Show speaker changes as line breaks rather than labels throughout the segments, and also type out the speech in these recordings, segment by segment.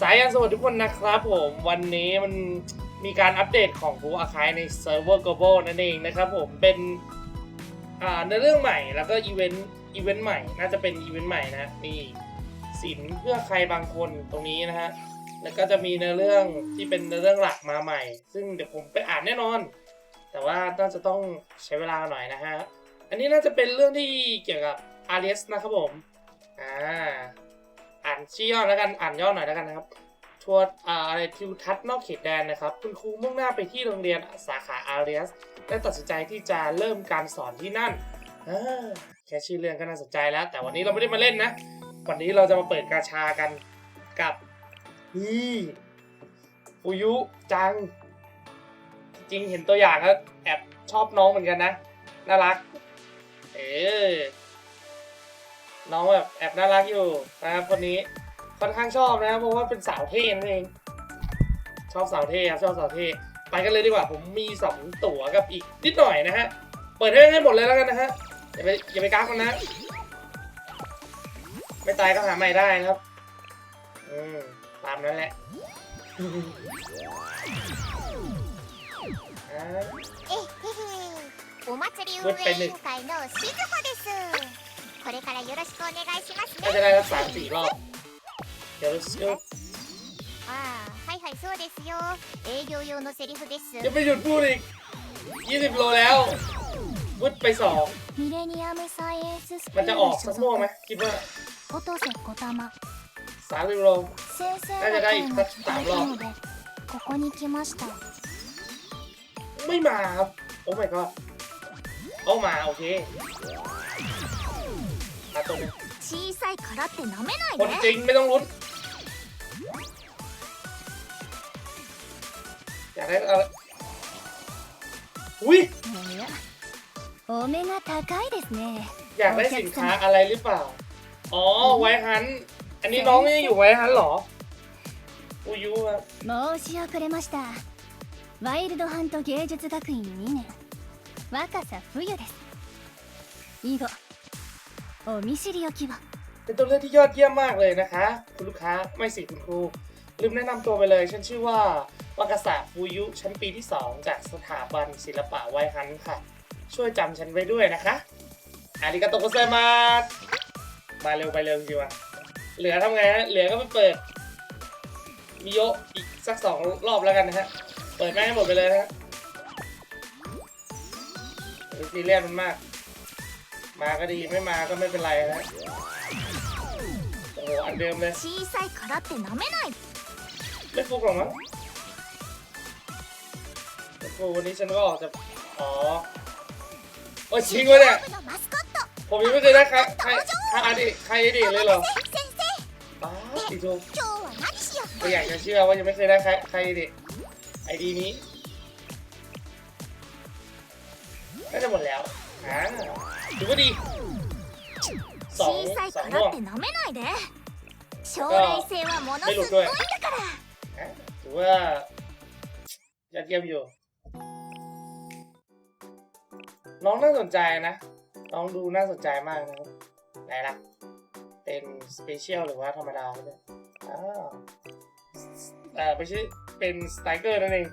สายยันสวัสดีทุกคนนะครับผมวันนี้มันมีการอัปเดตของฟูอาคายในเซิร์ฟเวอร์ global นั่นเองนะครับผมเป็นในเรื่องใหม่แล้วก็อีเวนต์อีเวนต์ใหม่ น่าจะเป็นอีเวนต์ใหม่นะนี่สินเพื่อใครบางคนตรงนี้นะฮะแล้วก็จะมีในเรื่องที่เป็นในเรื่องหลักมาใหม่ ซึ่งเดี๋ยวผมไปอ่านแน่นอน แต่ว่าน่าจะต้องใช้เวลาหน่อยนะฮะอันนี้น่าจะเป็นเรื่องที่เกี่ยวกับอารีสนะครับผมอ่า อ่านชื่อย่อแล้วกันอ่านย่อหน่อยแล้วกันนะครับทัวร์อะไรทิวทัศน์นอกเขตแดนนะครับ คุณครูมุ่งหน้าไปที่โรงเรียนสาขาอารีสและตัดสินใจที่จะเริ่มการสอนที่นั่นแค่ชื่อเรื่องก็น่าสนใจแล้ว แต่วันนี้เราไม่ได้มาเล่นนะ วันนี้เราจะมาเปิดกาชากันกับนี่ฟูยุจัง จริงเห็นตัวอย่างแล้วแอบชอบน้องเหมือนกันนะ น่ารัก เออ น้องแบบแอบน่ารักอยู่นะครับคนนี้ค่อนข้างชอบนะครับเพราะว่าเป็นสาวเท่นั่เอง ชอบสาวเท่ครับชอบสาวเท่ไปกันเลยดีกว่าผมมี 2 ตั๋วกับอีกนิดหน่อยนะฮะเปิดให้ให้หมดเลยแล้วกันนะฮะอย่าไปอย่าไปกักมันนะไม่ตายก็หาใหม่ได้นะครับอืมตามนั้นแหละมืด
ไปหนึ่ง り運営委員会のしずほですこれからよろしくお願いします
ก็
ね
จะได้รับสามสี่รอบ เดี๋ยวเดี๋ยว
ああはいはいそうですよ営業用のセリフです
จะไปหยุดพูดอีกยี่สิบโลแล้ววุดไปสอง
ミレニアムサイエンススク
มัน
ール
จะออกสักม่วงไหมคิดว่า
琴瀬小玉
สามสิบโล
先生
น่าจะได้อีกสักสามรอบ
のでここに来ました
ไม่มาครับ โอ้ my god เอามาโอเค มาตรงนี้
小さいからって舐めない
คน
で
จริงไม่ต้องลุ้น อยากได้อะไรอุ้ย
おやお目が高いですね
อยากได้สินค้าอะไรหรือเปล่า อ๋อ ไวฮัน อันนี้น้องนี่อยู่ไวฮันเหรออุยุครับ
申し遅れましたワイルドハント芸術学院2年若狭冬です以後 お見知りおきを
เป็นตัวเลือกที่ยอดเยี่ยมมากเลยนะคะ คุณลูกค้าไม่สิคุณครู ลืมแนะนำตัวไปเลย ฉันชื่อว่าวากาสะฟูยุ ชั้นปีที่ 2 จากสถาบันศิลปะไวฮันค่ะ ช่วยจำฉันไว้ด้วยนะคะอาริกาโตโกเซมามาเร็วไปเร็วจริงๆวะเหลือทำไงฮะ เหลือก็ไปเปิด มิโยะอีกสักสองรอบแล้วกันนะฮะ เปิดแม่งให้หมดไปเลยนะฮะอย่าไปซีเรียสมันมาก มาก็ดีไม่มาก็ไม่เป็นไรนะโอ้โหอันเดิมเลย
小さいからって舐めない
ไม่ฟุกหรอกมั้งไม่ฟุกวันนี้ฉันก็ออกจะอ๋อโอ้ยทิ้งไว้เนี่ย
部のマスコット
ผมยังไม่เคยได้ใครใครใครอดีตใครอดีตเลยเหรอ
先生
ป้าดอีโจ
今日は何しよう
ไม่อยากจะเชื่อว่ายังไม่เคยได้ใครใครอดีตไอดีนี้น่าจะหมดแล้ว อ่าถือว่าดีสอง
小さい
สอง
か
ม่ว
ら
ง
って舐めないで将来性はものすごいんだから
อ่ะถือว่ายอดเยี่ยมอยู่ น้องน่าสนใจนะ น้องดูน่าสนใจมากนะครับ ไหนล่ะ เป็นสเปเชียลหรือว่าธรรมดาก็ได้อ้าวเอ่อไม่ใช่เป็นสไตรเกอร์นั่นเอง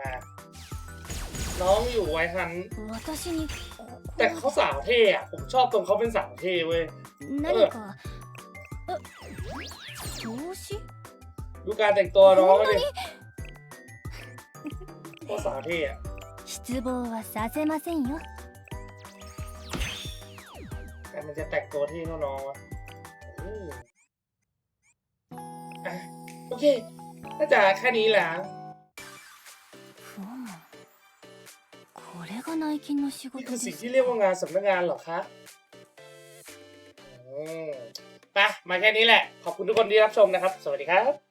มา น้องอยู่ไวฮัน
私に
แต่เขาสาวเท่อะผมชอบตรงเขาเป็นสาวเท่เว้ย
何かえ調子
ดูการแต่งตัวน้องก็ดิโคตรสาวเท่อะ
失望はさせませんよ
แต่มันจะแต่งตัวเท่เท่าน้องวะอืมอ่ะโอเค น่าจะแค่นี้แหละ
内勤の仕
นี่คือสิ่งที่เรียกว่างานสำนักงานเหรอคะอืมไปมาแค่นี้แหละ ขอบคุณทุกคนที่รับชมนะครับ สวัสดีครับ